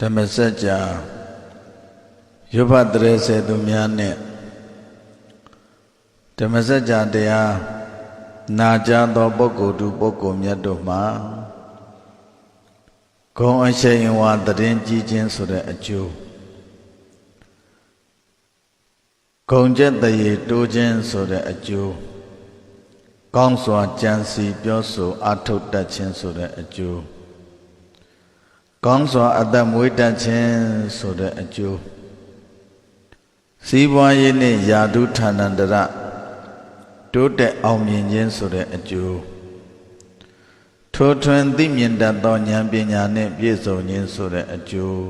ဓမ္မစကြာရုပ်ဖတ်တရေစေသူများနဲ့ဓမ္မစကြာတရားနာကြားသောပုဂ္ဂိုလ်သူပုဂ္ဂိုလ်မြတ်တို့မှာဂုံအရှိန်ဝါတည်င်းကြီးခြင်းဆိုတဲ့အကျိုးဂုံကျက်တရေတိုးခြင်းဆိုတဲ့အကျိုးကောင်းစွာကြံစီပြောဆိုအထုတ်တတ်ခြင်းဆိုတဲ့အကျိုး ကောင်းစွာအသက်မွေးတတ်ခြင်းဆိုတဲ့အကျိုးစီးပွားရေးနဲ့ယာတုဌာနန္တရတိုးတက်အောင်မြင်ခြင်းဆိုတဲ့အကျိုးထိုထွင်သိမြင်တတ်သောဉာဏ်ပညာနှင့်ပြည့်စုံခြင်းဆိုတဲ့အကျိုး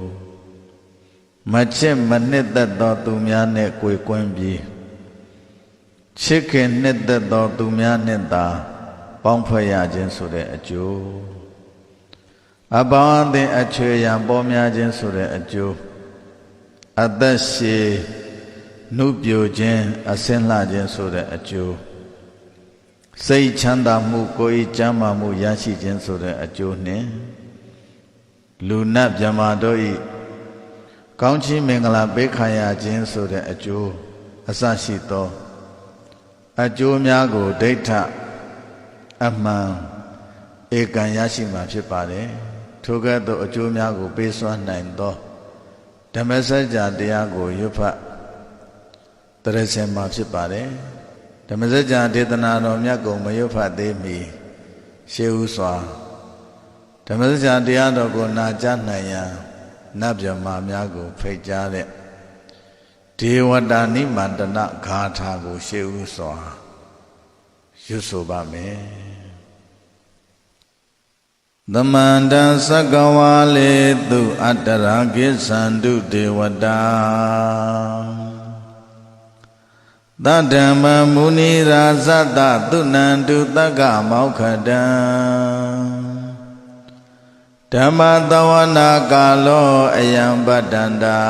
မချစ်မနှစ်သက်သောသူများနှင့်ကိုယ်ကွင်းပြီးချစ်ခင်နှစ်သက်သောသူများနှင့်သာပေါင်းဖွဲ့ရခြင်းဆိုတဲ့အကျိုး အပေါင်းအသင်အချွေရန်ပေါ်များခြင်းဆိုတဲ့အကျိုးအသက်ရှည်နှုတ်ပြိုခြင်းအစင်းလှခြင်းဆိုတဲ့အကျိုးစိတ်ချမ်းသာမှုကိုယ်ဤကျမ်းမာမှုရရှိခြင်းဆိုတဲ့အကျိုးနှင့်လူနတ်မြမာတို့ဤကောင်းချီးမင်္ဂလာပေးခံရခြင်းဆိုတဲ့အကျိုးအစရှိသောအကျိုးများကိုဒိဋ္ဌအမှန်ဧကံရရှိမှာဖြစ်ပါတယ် ထိုကဲ့သို့အကျိုးများကိုပေးစွမ်းနိုင်သောဓမ္မစကြာတရားကိုရွတ်ဖတ်တရစေမှာဖြစ်ပါတယ်ဓမ္မစကြာဒေသနာတော်မြတ်ကိုမရွတ်ဖတ်သေးမီရှေးဥစွာဓမ္မစကြာတရားတော်ကိုနာကြားနိုင်ရန်နတ်မြမာများကို ဖိတ်ကြားတဲ့ဒေဝတာနိမန္တနဂါထာကို ရှေးဥစွာရွတ်ဆိုပါမယ် သမန္တသကဝါလေသူအတ္တရာကိသန္တုဒေဝတာသတ္တမမုနိရာဇတသုနန္တုတက္ကမောက္ခတံဓမ္မတဝနာကာလောအယံပတ္တန္တာ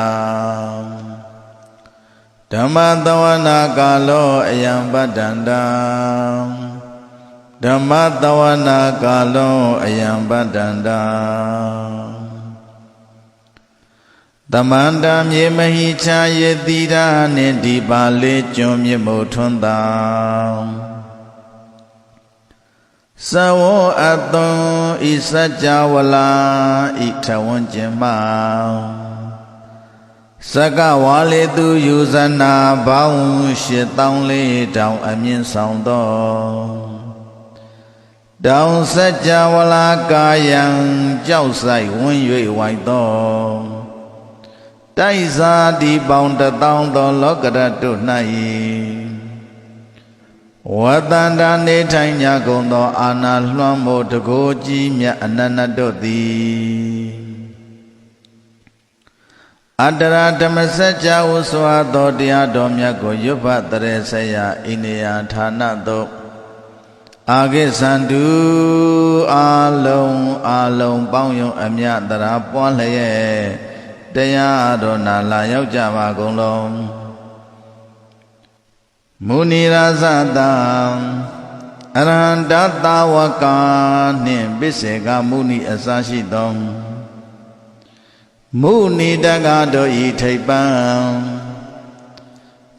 ဓမ္မတဝနာကာလောအယံပတ္တန္တာ ဓမ္မတဝနာကာလောအယံပတ္တန္တာသမန္တမြေမဟိချာယေတိရာနှင့်ဒီပါလေးကျွန်းမြစ်မို့ထွန်းတောင်သဝောအသွန်ဤစัจ java လာဤထဝန်းကျင်မောင်စကဝါလေသူယူဇနာဘောင်းရှစ်တောင်းလေးတောင်အမြင့်ဆောင်သော တောင်စัจ java လာကာယံကြောက်ဆိုင်ဝန်း၍ဝိုက်သောတိုက်စာဒီပေါင်းတထောင်သောလောကရတု၌ဝတန္တာနေထိုင်ကြကုန်သော အာနာလွှမ်းမိုးတကိုးကြီးမြတ်အနန္တတို့သည်အတ္တရာဓမ္မစကြာဝစွာသောတရားတော်မြတ်ကိုရွတ်ဖတ်တရေဆရာအိနေယဌာနသို့ အာဂိသန္တုအာလုံးအာလုံးပေါင်းယုံအမြတရာပွားလျက်တရားတော်နာလာရောက်ကြပါကုန်လုံးမုနိရာဇတံအရဟန္တတာဝကာနှင့်ပစ္စေကမုနိအစရှိသောမုနိတကတို့ဤထိပ်ပံ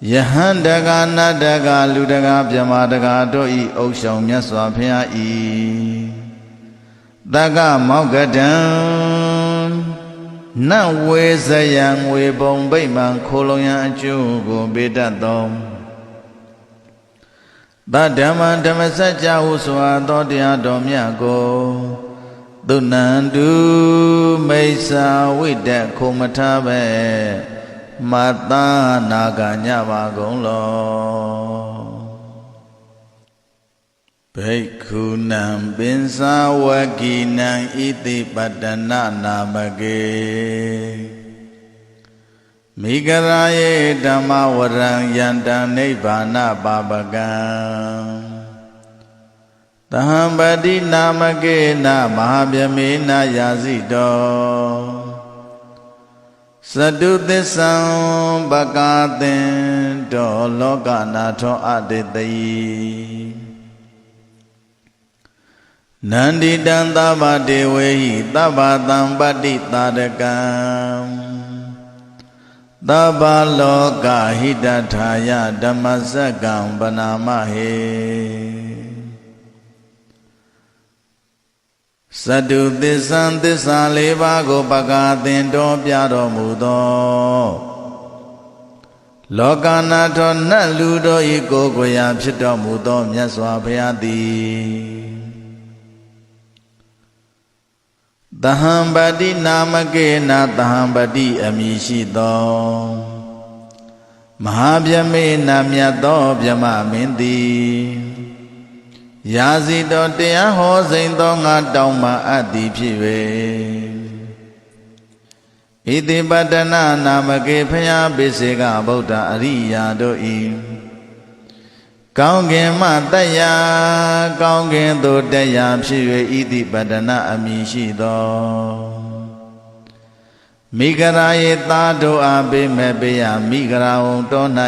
ယဟန္တကနတကလူတကမြမတကတို့ဤအုပ်ဆောင်မြတ်စွာဘုရားဤတကမောက္ကတံနတ်ဝေဇယံဝေပုံဗိမာန်ခိုလုံရန်အကျိုးကိုပေးတတ်သောဗဒ္ဓမ္မဓမ္မစကြာဟုဆိုအပ်သောတရားတော်မြတ်ကိုသုနန္တုမိစ္ဆာဝိတ္တခုမထပဲ မတနာကညပါကုန်လောဘိက္ခုနံပင်စာဝကိနံဣတိပတ္တနာနာမကေမိဂရာယေဓမ္မဝရံယန္တနိဗ္ဗာနပါပကံတဟံပတိနာမကေနမဟာဗျမေနယာစီတော သတုသစ္ဆံပကာသင်တောလောကနာထောအတေတိနန္တိတံသဗ္ဗတေဝေဟိသဗ္ဗတံပတ္တိတာရကံသဗ္ဗလောကဟိတထာယဓမ္မစကံပနာမဟေ သတုသစ္ဆံသစ္စာလေးပါးကိုပကာသင်တော်ပြတော်မူသောလောကနာထောနတ်လူတို့ဤကိုယ်ကိုယ်ရာဖြစ်တော်မူသောမြတ်စွာဘုရားသည်တဟံပတိနာမကေနတဟံပတိအမည်ရှိသောမဟာဗျမေနမြတ်သောဗျမမင်းသည် ရာဇီတော်တရားဟောစိန်သောငါတောင်းမှအပ်သည်ဖြစ်၍ဣတိပတနာနာမကေဖျားပိစေကဗုဒ္ဓအရိယာတို့၏ကောင်းကင်မှတက်ရာကောင်းကင်သို့တက်ရာဖြစ်၍ဣတိပတနာအမည်ရှိသောမိဂရာယေသာတို့အားပေးမဲ့ပေးရမိဂရာဝံတော၌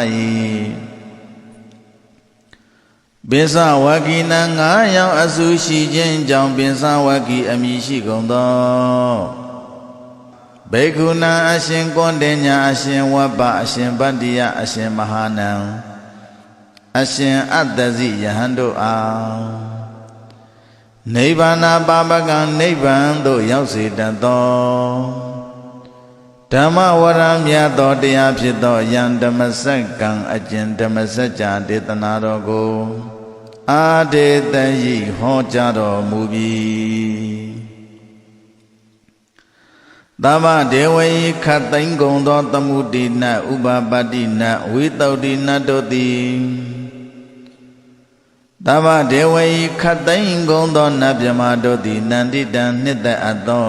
ပင်စဝကိနံငါးယောက်အစုရှိခြင်းကြောင့်ပင်စဝကိအမည်ရှိကုန်သောဘေကုဏအရှင်ကွန်တေညာအရှင်ဝဘအရှင်ဗတ္တိယအရှင်မဟာနံအရှင်အတ္တဇိယဟန်တို့အားနိဗ္ဗာန်ပါပကံနိဗ္ဗာန်သို့ရောက်စေတတ်သောဓမ္မဝရမြတ်သောတရားဖြစ်သောယံဓမ္မစက္ကံအကျဉ်ဓမ္မစကြာဒေသနာတော်ကို အာဒေတယိဟောကြားတော်မူပြီသမ္မဒေဝယိခတ်သိမ့်ကုန်သောသမှုတိနဥပပတ္တိနဝိတုဒ္ဓိနတို့သည်သမ္မဒေဝယိခတ်သိမ့်ကုန်သောနတ်မြမတို့သည်နန္တိတံနှစ်သက်အပ်သော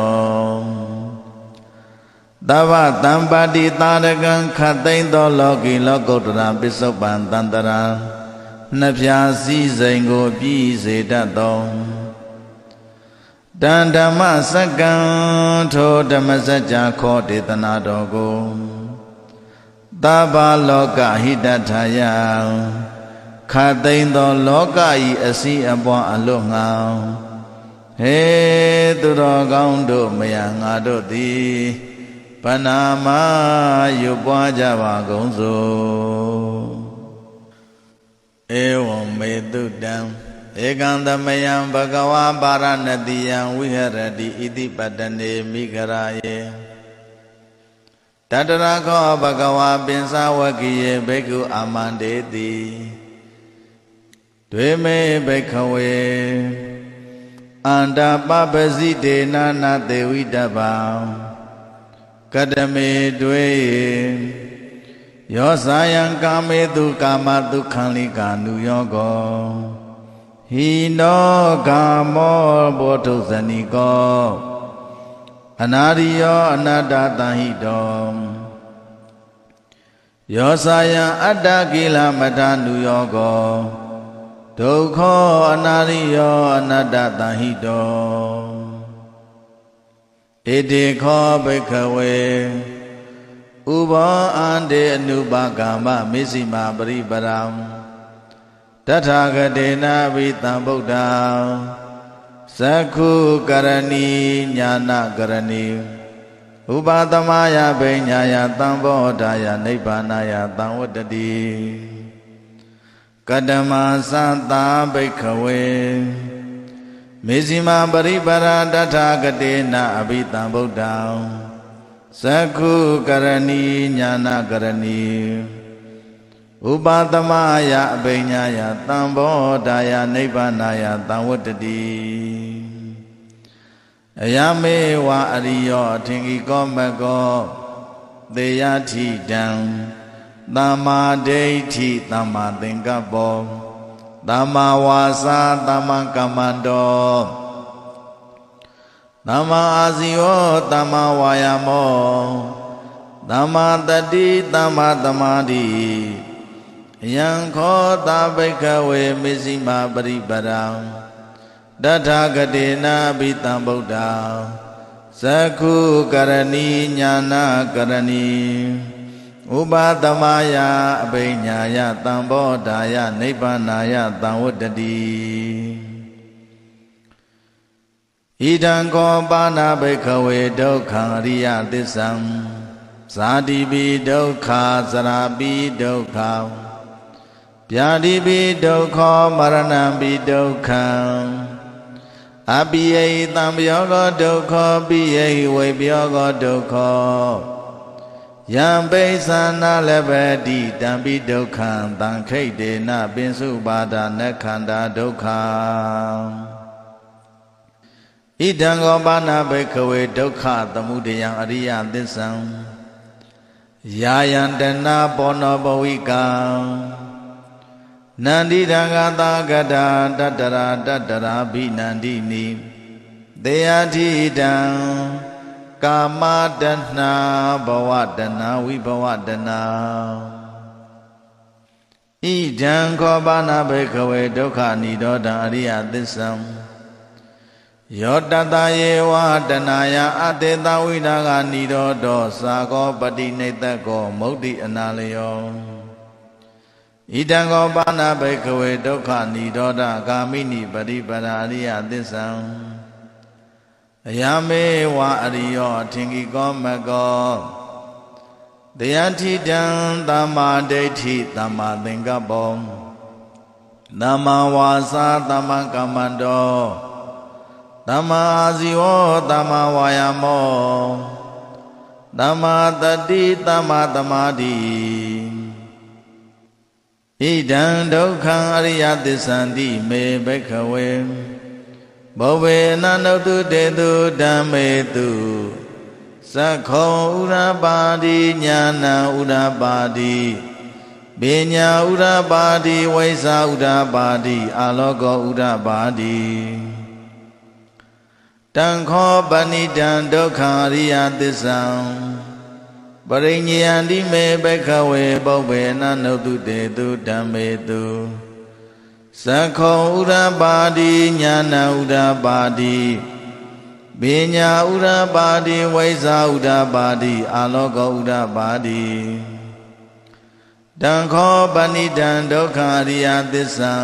သဗ္ဗတံပါတိတာရကံခတ်သိမ့်သောလောကီလောကုတ္တရာပစ္စုပန်တန္တရာ နှဖျားစည်းစိမ်ကိုပြည်စေတတ်သောတန်ဓမ္မစကံထိုဓမ္မစကြာခောဒေသနာတော်ကိုသဗ္ဗလောကဟိတထာယခတ်သိမ်းသောလောကဤအစည်းအပွားအလွတ်ငောင်းဟေသူတော်ကောင်းတို့မယငါတို့သည်ပနာမရွပွားကြပါကုန်စို့ ဧဝံမေတုတံဧကံသမယံဘဂဝါပါရဏတိယံဝိဟရတိဣတိပတနေမိဂရာယေတတရခောဘဂဝါပင်စဝကိယေဘိက္ခုအာမန္တေတိတွေမေဘိခဝေအန္တာပပစီတေနာနာသေဝိတဗံကတမေတွေယော ဇာယံကာမေတုကာမတုခံလိကာနုယောကောဟိနောကာမောဘောထုဇဏီကောအနာရိယောအနတ္တတံဟိတောယောဇာယံအတ္တကိလမတနုယောကောဒုက္ခောအနာရိယောအနတ္တတံဟိတောဣတိခောဘိခဝေ ဥဘောအန္တေအနုပကာမမေဇိမာပရိပရံတထာဂတေနာဘိတံဗုဒ္ဓံသက္ခုကရဏီညာနာကရဏီဥပါသမယဘိညာယသံဘောဓာယနိဗ္ဗာနယသံဝတ္တတိကတမသံသာဘိခဝေမေဇိမာပရိပရာတထာဂတေနာအဘိတံဗုဒ္ဓံ သက္ခုကရဏီညာနာကရဏီဥပါသမယအဘိညာယသံဘောဓာယနိဗ္ဗာနာယသံဝတ္တတိအယမေဝအရိယောအထင်ကြီးကောမကောသေယထိတံသမ္မာဒိဋ္ဌိသမ္မာသင်္ကပ္ပောသမ္မာဝါစာသမ္မာကမ္မန္တော သမ္မာအာဇီဝသမ္မာဝါယာမောသမ္မာတတိသမ္မာသမာဓိယံခောတာဘိကဝေမစ္စည်းမပရိပရံတထာဂတေနာဘိတံဗုဒ္ဓံသက္ခုကရဏီညာနာကရဏီဥပါသမယအဘိညာယတံဘောဓာယနိဗ္ဗာနာယတံဝတ္တတိ ဣဒံကောပါဏဘိခဝေဒုက္ခံအရိယသစ္ဆံဇာတိပိဒုက္ခသရာပိဒုက္ခဗျာတိပိဒုက္ခမရဏံပိဒုက္ခံအပိယိတံပယောကောဒုက္ခပိယိဝိပယောကောဒုက္ခယံပိသနာလည်းပဲတိတံပိဒုက္ခံတံခိတ်တေနပင်စုပါဒနခန္ဓာဒုက္ခ ဣဒံကောပါဏဘိခဝေဒုက္ခသမုဒယံအရိယသစ္ဆံယာယံတနာပောနောဘဝိကံနန္တိတံဂတာကတာတတရာတတရာဘိနန္တိနိတေယတိတံကာမတဏဘဝတဏဝိဘဝတဏဣဒံခောပါဏဘိခဝေဒုက္ခនិရောဓအရိယသစ္ဆံ ယောတတယေဝတနာယအတေတဝိဒါကនិရောဓောသာကောပတိနေတကောမုဒ္တိအနာလယောဣဒံကောပါဏဘိခဝေဒုက္ခនិရောဓကာမိနိပရိပရာအရိယသစ္ဆံအယမေဝအရိယောအထင်ကြီးကောမကောတရားထိတံသမ္မာဒိဋ္ဌိသမ္မာသင်္ကပ္ပောသမ္မာဝါစာသမ္မာကမ္မန္တော သမ္မာအာဇီဝသမ္မာဝါယာမောသမ္မာတတိသမ္မာသမာဓိဣဒံဒုက္ခံအရိယသစ္ဆန္တိမေဘိခဝေဘောဝေနနုတုတေတုဓမ္မေတုသက္ခောဥရပါတိညာဏဥရပါတိပညာဥရပါတိဝိသဥရပါတိအာလောကောဥရပါတိ တံခောပဏိတံဒုက္ခရိယသစ္ဆံပရိညယန္တိမေဘခဝေပုဗ္ဗေနနုတုတေတုဓမ္မေတုသက္ခောဥရပါတိညာဏဥရပါတိပညာဥရပါတိဝိဇာဥရပါတိအာလောကောဥရပါတိတံခောပဏိတံဒုက္ခရိယသစ္ဆံ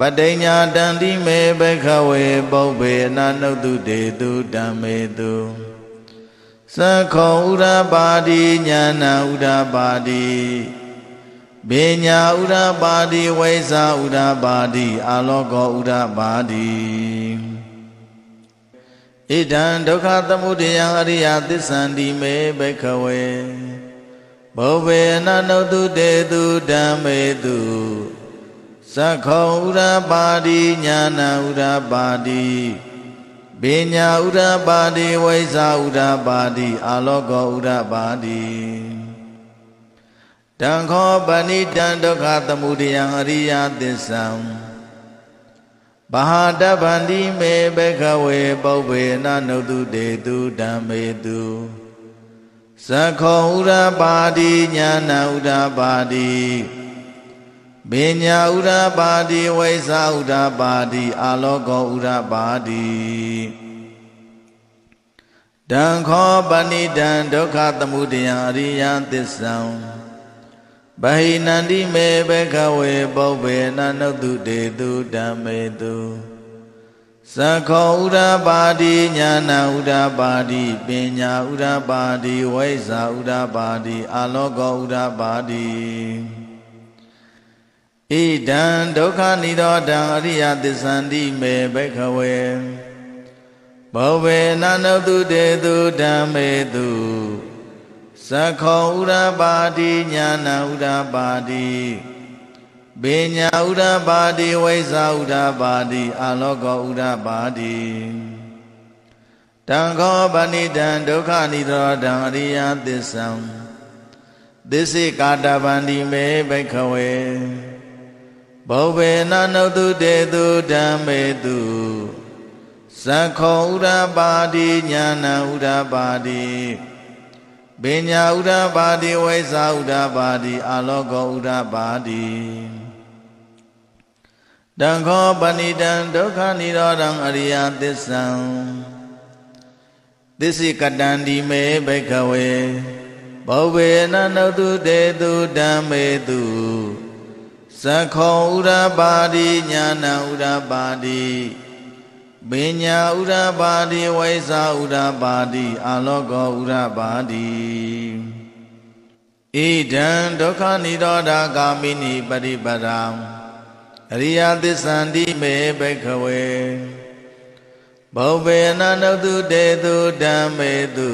ပတိညာတန္တိမေဘခဝေပုဗ္ဗေနနုတုတေတုဓမ္မေတုသက္ခောဥရပါတိညာဏဥရပါတိဘေညာဥရပါတိဝိဇာဥရပါတိအာလောကောဥရပါတိဣဒံဒုက္ခသမုဒယံအရိယသစ္ဆန္တိမေဘိခဝေဘောဘေနနုတုတေတုဓမ္မေတု သက္ခောဥရပါတိညာဏဥရပါတိဘေညာဥရပါတိဝိဇာဥရပါတိအာလောကောဥရပါတိတံခောပဏိတံဒုက္ခသမုဒယံအရိယသစ္ဆံဘာဟာတဗန္တိမေဘခဝေပုဗ္ဗေနနုတုတေတုဓမ္မေတုသက္ခောဥရပါတိညာဏဥရပါတိ ဘေညာဥရပါတိဝိဇာဥရပါတိအာလောကောဥရပါတိတံခောပဏိတံဒုက္ခသမုဒယံအရိယသစ္ဆံဗဟိနန္တိမေဘခဝေပုဗ္ဗေနနုတုတေတုဓမ္မေတုသက္ခောဥရပါတိညာဏဥရပါတိပညာဥရပါတိဝိဇာဥရပါတိအာလောကောဥရပါတိ ဣဒံဒုက္ခនិရောဓံအရိယသစ္ဆန္တိမေဘခဝေဘောဝေနနုတုတေတုဓမ္မေတုသက္ခောဥရပါတိညာဏဥရပါတိဘေညာဥရပါတိဝိဇာဥရပါတိအာလောကောဥရပါတိတံခောပဏိတံဒုက္ခនិရောဓံအရိယသစ္ဆံသစ္စေကာတဗန္တိမေဘိခဝေ ဘောဘေနနုတုတေတုဓမ္မေတုသက္ခောဥရပါတိညာဏဥရပါတိပညာဥရပါတိဝိဇာဥရပါတိအာလောကောဥရပါတိတံခောပဏိတံဒုက္ခនិရောဓံအရိယသစ္ဆံသစ္စိကတံဒီမေဘိခဝေဘောဘေနနုတုတေတုဓမ္မေတု သက္ခောဥရပါတိညာဏဥရပါတိပပညာဥရပါတိဝိဇာဥရပါတိအာလောကောဥရပါတိဣဒံဒုက္ခនិရောဓဂာမိနိပရိပဒံအရိယသစ္ဆန္တိမေဘိခဝေဘောဘေနနုတုတေတုဓမ္မေတု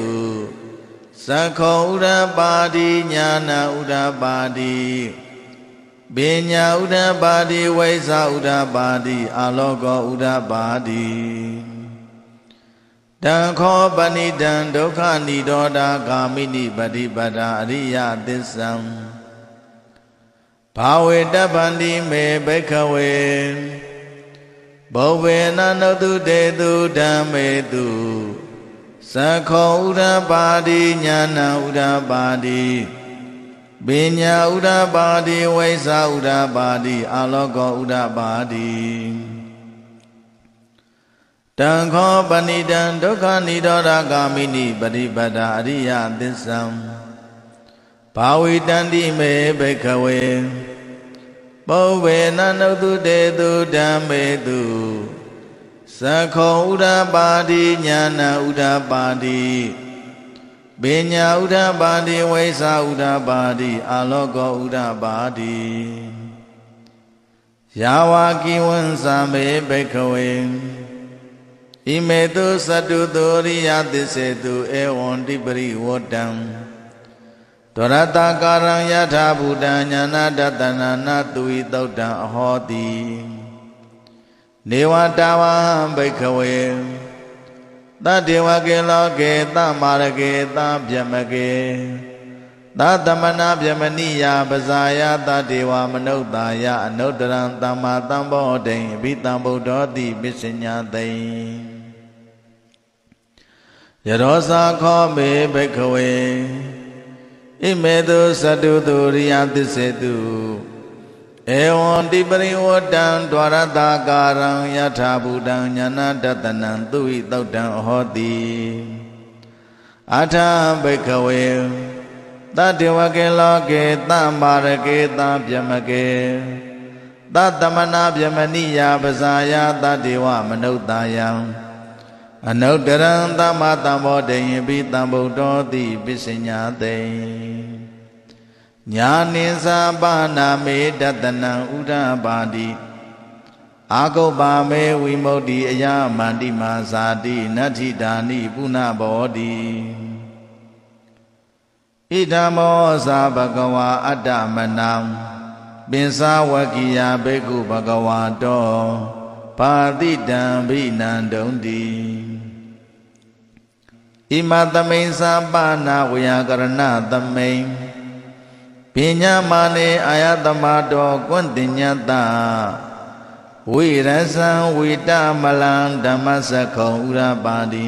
သခောဥရပါတိညာနာဥရပါတိ ပညာဥဒ္ဓပါတိဝိဇာဥဒ္ဓပါတိအာလောကောဥဒ္ဓပါတိတံခောပဏိတံဒုက္ခនិရောဓဂာမိနိပฏิပဒာအရိယသစ္ဆံဘာဝေတပန္တိမေဘိခဝေဘောဝေနနုတုတေတုဓမ္မေတုသခောဥဒ္ဓပါတိညာဏဥဒ္ဓပါတိ ပညာဥဒ္ဓပါတိဝိဇာဥဒ္ဓပါတိအာလောကောဥဒ္ဓပါတိတံခောပဏိတံဒုက္ခនិရောဓဂာမိနိပရိပဒာအရိယသစ္ဆံဘာဝိတန္တိမေဘိခဝေပုဗ္ဗေနနုတုတေတုဓမ္မေတုသခောဥဒ္ဓပါတိညာဏဥဒ္ဓပါတိ ပညာဥဒ္ဓပါတိဝိသဥဒ္ဓပါတိအာလောကောဥဒ္ဓပါတိယာဝကိဝံသံမေဘိခဝေဣမေတုသတ္တုသောရိယသစ္စေတုဧဝံတိပရိဝတ္တံဒရတကာရံယထာဘူတံညာနာတတနာနာသူဤသုတ်တံအဟောတိနေဝတာဝံဘိခဝေ သတ္တေဝကေလောကေသမာရကေသဗျမကေသသမနာဗျမနိယပဇာယသတ္တေဝမနုဿာယအနုတ္တရံသမ္မာသမ္ဗောတိံအဘိတံဗုဒ္ဓောတိပစ္စညာတိံယရောစာခောမေဘိခဝေဣမေတုသတ္တုသူရိယသစ္စေတု ဧဝံတိပရိဝတ္တံဒွါရတာကာရံယထာဘူတံညာနာတတနံသူဤသုတ်တံဟောတိအထဘိခဝေတတေဝကေလောကေတမာရကေတဗျမကေတတမနာဗျမနိယပဇာယတတေဝမနုဿာယံအနုတရံသမ္မာသမ္ဗောတေယပိတံဗုဒ္ဓောတိပစ္စညာတေ ညာနိသာပါဏမေတတနံဥဒ္ဓပါတိအာဂုပ္ပါမေဝိမု ക്തി အယမန္တိမာဇာတိနတ္ထိတာနိပုဏ္ဏဘောတိဣဒံမောသာဘဂဝါအတ္တမနံပင်စာဝကိယဘေကုဘဂဝါတောပါတိတံဘိနံဒုံတိဣမသမိန်သာပါဏဝေယကရဏသမိန် ပညာမာနေအာယတမတော်ကွန့်တင်ညတဝိရဇံဝိတမလံဓမ္မစခောဥရပါတိ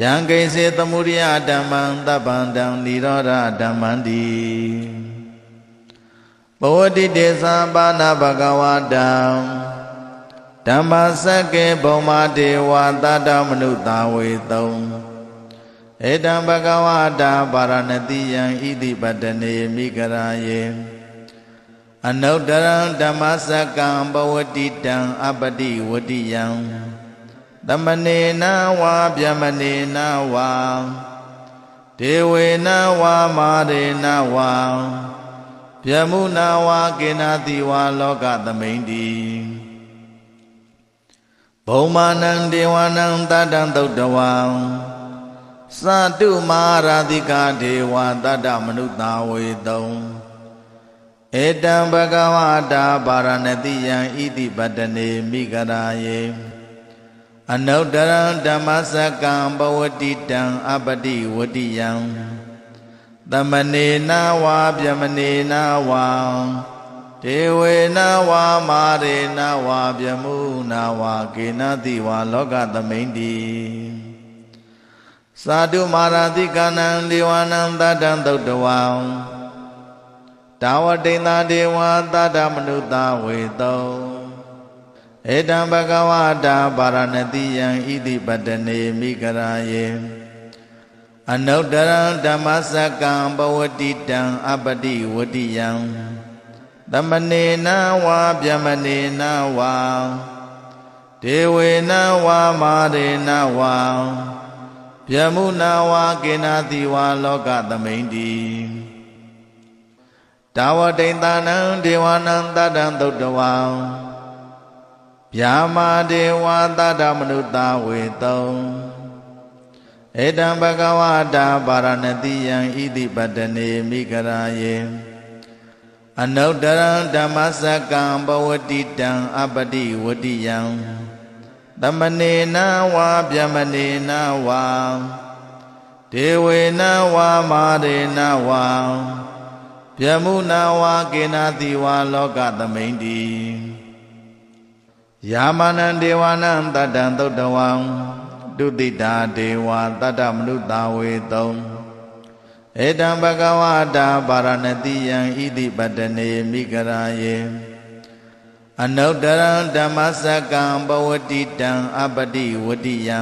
ယံကိစေသမှုရိယဓမ္မံတပ္ပံတံនិရောဓဓမ္မံတိဘဝတိတေသံပါဏဘဂဝတံဓမ္မစကေဘုံမာဒေဝသတ္တမနုသာဝေသုံး ဧတံဘဂဝတာပါရဏတိယံဣတိပတနေမိဂရာယေအနုတရံဓမ္မစကံဘဝတိတံအပတိဝတိယံသမနေနဝါဗျမနေနဝါဒေဝေနဝါမာရေနဝါဗျမုနာဝါကေနာတိဝါလောကသမိန်တိဘုံမာနံဒေဝနံတတံသုတ်တဝံ သတုမာရာတိကဒေဝတတ္တမနုဿာဝေတုံဧတံဘဂဝတာပါရဏတိယံဣတိပတနေမိဂရာယေအနုတရံဓမ္မစကံဘဝတိတံအပတိဝတိယံသမနေနဝါဗျမနေနဝါဒေဝေနဝါမာရေနဝါဗျမုနဝါကေနတိဝါလောကသမိန်တိ သာဓုမာရတိကနံဒေဝနံတတံသုတ်တဝံတာဝတိန်သာဒေဝသတ္တမနုဿဝေတောဧတံဘဂဝတာပါရဏတိယံဣတိပတနေမိဂရာယေအနုတရံဓမ္မစကံဘဝတိတံအပတိဝတိယံသမနေနဝါဗျမနေနဝါဒေဝေနဝါမာရေနဝါ ဗျမုနာဝါကေနာတိဝါလောကသမိန်တိတာဝတိန်တနံဒေဝနံတတံသုတ်တဝံဗျာမာဒေဝတတမနုတာဝေတုံဧတံဘဂဝတာပါရဏတိယံဣတိပတနေမိဂရာယေအနုတ္တရံဓမ္မစကံဘဝတိတံအပတိဝတိယံ သမနေနဝါဗျမနေနဝါဒေဝေနဝါမာရေနဝါဗျမုနာဝါကေနာတိဝါလောကသမိန်တိယာမနံဒေဝနံတတံသုတ်တဝံဒုတိတာဒေဝတတ္တမနုတာဝေတုံဧတံဘဂဝတာပါရဏတိယံဣတိပတနေမိဂရာယေ အနုတ္တရံဓမ္မစကံဘဝတိတံအပတိဝတိယံ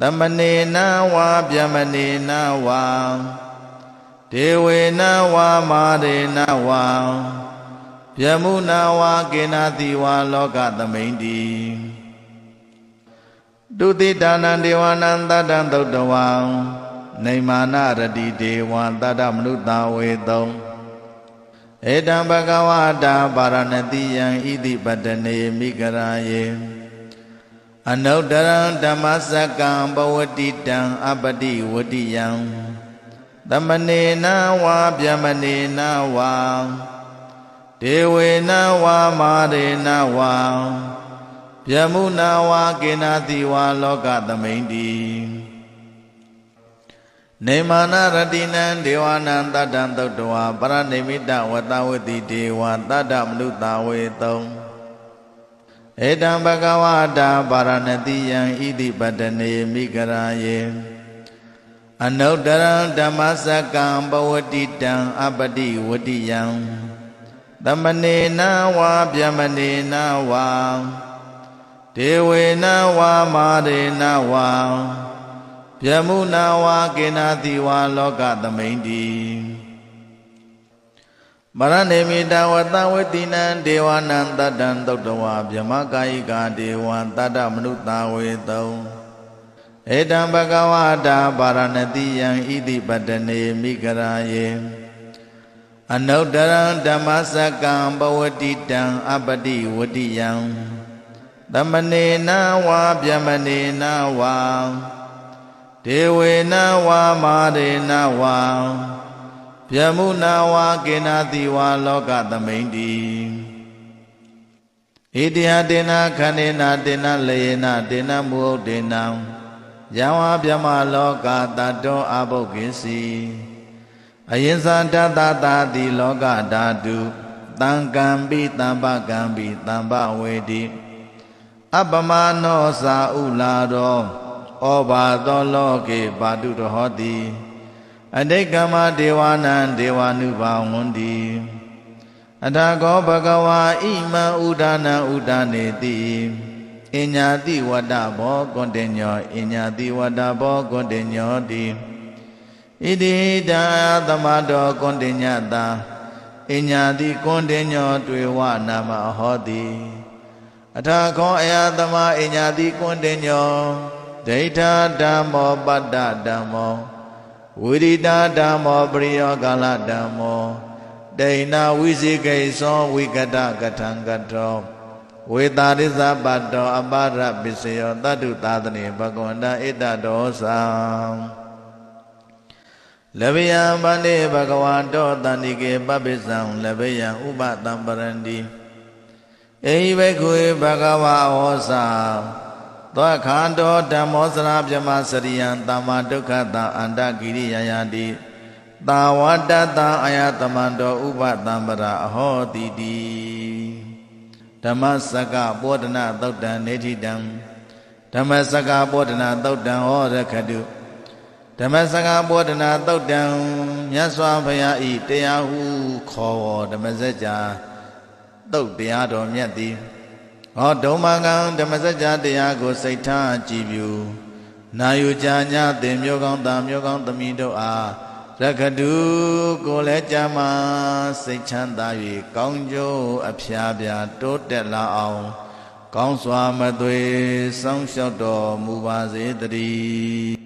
သမနေနဝါဗျမနေနဝါဒေဝေနဝါမာရေနဝါဗျမုနာဝါကေနာတိဝါလောကသမိန်တိဒုတိတာနံဒေဝနံတတံသုတ်တဝံနေမာနရတိဒေဝံတတမနုတာဝေတုံ ဧတံဘဂဝတာပါရဏတိယံဣတိပတနေမိဂရာယေအနုတ္တရံဓမ္မစကံဘဝတိတံအပတိဝတိယံသမနေနဝါဗျမနေနဝါဒေဝေနဝါမာရေနဝါဗျမုနာဝါကေနာတိဝါလောကသမိန်တိ နေမာနရတိနံဒေဝနံတတ္တံသုတ်တဝါပရဏိမိတဝတဝတိဒေဝတတ္တမနုတာဝေတုံဧတံဘဂဝတာပါရဏတိယံဣတိပတနေမိဂရာယေအနုတ္တရံဓမ္မစကံဘဝတိတံအပတိဝတိယံသမနေနဝါဗျမနေနဝါဒေဝေနဝါမာရေနဝါ ဗျမုနာဝါကေနာတိဝါလောကသမိန်တိမရဏေမိတဝတဝတိနံဒေဝနံတတ္တံသုတ်တဝါဗြဟ္မကာယိကာဒေဝံတတ္တမနုတာဝေတုံဧတံဘဂဝတာပါရဏတိယံဣတိပတနေမိဂရာယေအနုတ္တရံဓမ္မစကံဘဝတိတံအပတိဝတိယံသမနေနဝါဗျမနေနဝါ ဒေဝေနဝါမာရေနဝါဗျမုနာဝါကေနာတိဝါလောကသမိန်တိဣတိယတေနခန္ဒေနာတေနလေယနာတေနမုဟုတ်တေနံယံဝါဗျမလောကတတောအဘုတ်ကိစီအယင်္ဇာတတတာတိလောကဓာတုတံကံပိတံပကံပိတံပဝေတိအပမနောစာဥလာတော် ဩဘာသောလောကေပါတုတဟောတိအတိတ်ကမဒေဝနံဒေဝ ानु ဘာဝန္တိအထာကောဘဂဝါဣမံဥဒါနံဥဒါနေတိအညာတိဝတ္တဘောကွန်တေညောအညာတိဝတ္တဘောကွန်တေညောတိဣတိတံသမတောကွန်တေညတာအညာတိကွန်တေညောတွေ့ဝနာမဟောတိအထာခောအယသမအညာတိကွန်တေညော ဒိဋ္ဌဓမ္မောပတ္တဓမ္မောဝိရိတာဓမ္မောပရိယောကာလဓမ္မောဒိဏဝိသိကိသောဝိကတကထံကတောဝေတာရိသပတ္တောအပါရပစ္စယောတတုသာသနေဘဂဝန္တဣတတောသံလဗယံဗန္တိဘဂဝါတောတန္တိကေပပိသံလဗယံဥပတံပရန္တိအေဟိဘိက္ခွေဘဂဝါဟောသာ သောခန္တောဓမ္မောစရာပြမစရိယံတမ္မာဒုက္ခတံအန္တကိရိယယတိတာဝတ္တတံအယတမန္တောဥပတံပရာအဟောတိတိဓမ္မစကပောဒနာသုတ်တံနေတိတံဓမ္မစကပောဒနာသုတ်တံဟောရခတုဓမ္မစကပောဒနာသုတ်တံမြတ်စွာဘုရားဤတရားဟုခေါ်ဝေါ်ဓမ္မစကြာသုတ်တရားတော်မြတ်သည် ဟောဒုံမကံဓမ္မစကြာတရားကိုစိတ်ထားကြည်ပြုနာယူကြညာသင်မျိုးကောင်းသားမျိုးကောင်းသမီးတို့အားရခတုကိုလည်းကြမှာစိတ်ချမ်းသာ၍ကောင်းကျိုးအဖျားပြားတိုးတက်လာအောင် ကောင်းစွာမသွေစောင့်ရှောက်တော်မူပါစေတည်း